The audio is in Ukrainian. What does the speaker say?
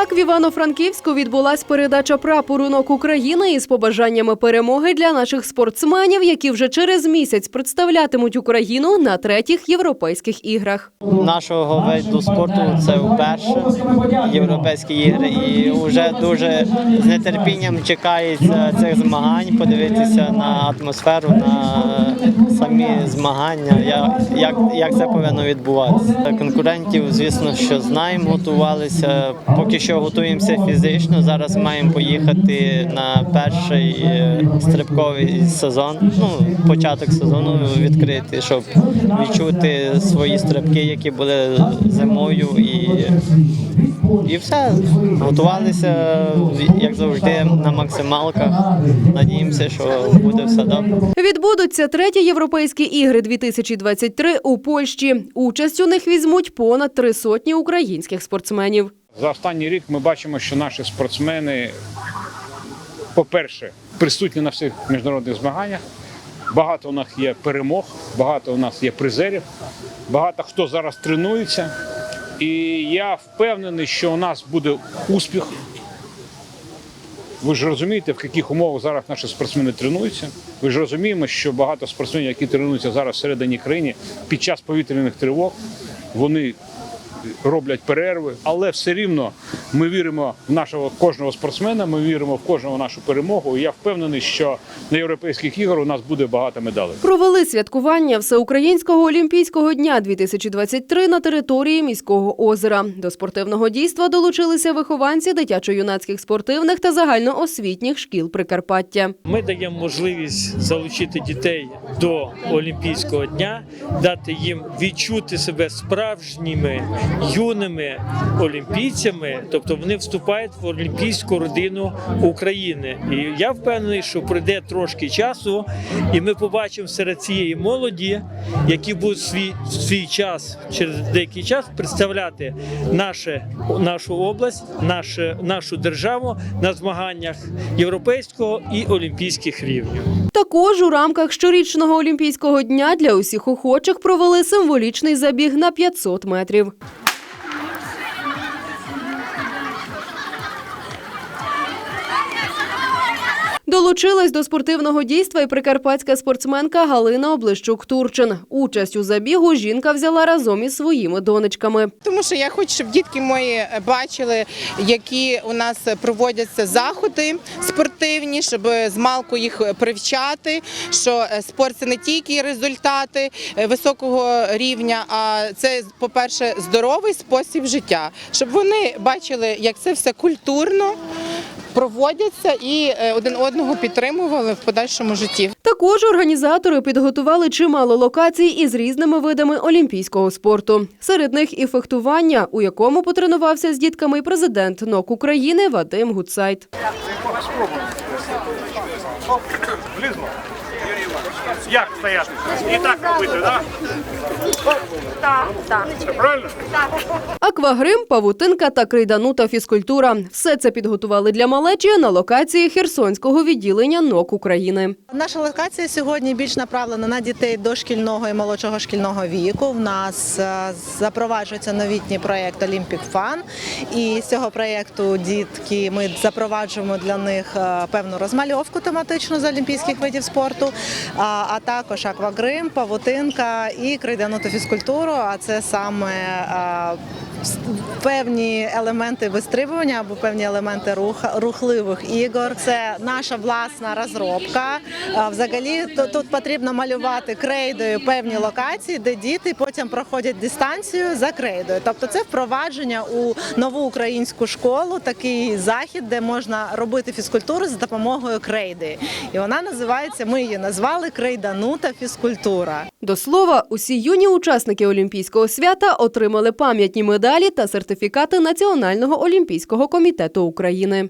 Так, в Івано-Франківську відбулась передача прапору НОК України із побажаннями перемоги для наших спортсменів, які вже через місяць представлятимуть Україну на третіх європейських іграх. нашого виду спорту це вперше європейські ігри, і вже дуже з нетерпінням чекається цих змагань, подивитися на атмосферу, на самі змагання, як, як, як це повинно відбуватися. Конкурентів, звісно, що знаємо, готувалися. Поки що готуємося фізично. Зараз маємо поїхати на перший е, стрибковий сезон, ну початок сезону відкрити, щоб відчути свої стрибки, які були зимою, і, і все. Готувалися як завжди на максималках. Надіємося, що буде все добре. Відбудуться треті європейські ігри 2023 у Польщі. Участь у них візьмуть понад три сотні українських спортсменів. За останній рік ми бачимо, що наші спортсмени, по-перше, присутні на всіх міжнародних змаганнях. Багато у нас є перемог, багато у нас є призерів, багато хто зараз тренується. І я впевнений, що у нас буде успіх. Ви ж розумієте, в яких умовах зараз наші спортсмени тренуються. Ви ж розуміємо, що багато спортсменів, які тренуються зараз всередині країни, під час повітряних тривог, вони роблять перерви, але все рівно ми віримо в нашого кожного спортсмена. Ми віримо в кожного нашу перемогу. І я впевнений, що на європейських ігор у нас буде багато медалей. Провели святкування Всеукраїнського олімпійського дня 2023 на території міського озера. До спортивного дійства долучилися вихованці дитячо-юнацьких спортивних та загальноосвітніх шкіл Прикарпаття. Ми даємо можливість залучити дітей до Олімпійського дня, дати їм відчути себе справжніми юними олімпійцями, тобто вони вступають в олімпійську родину України. І я впевнений, що пройде трошки часу, і ми побачимо серед цієї молоді, які будуть свій свій час через деякий час представляти наше, нашу область, наше, нашу державу на змаганнях європейського і олімпійських рівнів. Також у рамках щорічного олімпійського дня для усіх охочих провели символічний забіг на 500 метрів. Долучилась до спортивного дійства і прикарпатська спортсменка Галина Облищук-Турчин. Участь у забігу жінка взяла разом із своїми донечками. Тому що я хочу, щоб дітки мої бачили, які у нас проводяться заходи спортивні, щоб з малку їх привчати. Що спорт це не тільки результати е, високого рівня, а це, по-перше, здоровий спосіб життя, щоб вони бачили, як це все культурно проводяться і е, один одного підтримували в подальшому житті. Також організатори підготували чимало локацій із різними видами олімпійського спорту. Серед них і фехтування, у якому потренувався з дітками президент НОК України Вадим Гудсайт. Влізмо. Як стояти? І так робити, так? Так, так. Правильно? Аквагрим, павутинка та крейданута фізкультура. Все це підготували для малечі на локації Херсонського відділення НОК України. Наша локація сьогодні більш направлена на дітей дошкільного і молодшого шкільного віку. В нас е, запроваджується новітній проєкт Olympic Fun. І з цього проєкту дітки ми запроваджуємо для них е, певну розмальовку тематичну з олімпійських видів спорту, а, а також аквагрим, павутинка і крейдануту фізкультуру. А це саме певні елементи вистрибування або певні елементи руха, рухливих ігор. Це наша власна розробка. Взагалі тут потрібно малювати крейдою певні локації, де діти потім проходять дистанцію за крейдою. Тобто це впровадження у нову українську школу, такий захід, де можна робити фізкультуру за допомогою крейди. І вона називається. Ми її назвали крейданута фізкультура. До слова, усі юні учасники Олімпійського свята отримали пам'ятні медалі та сертифікати Національного олімпійського комітету України.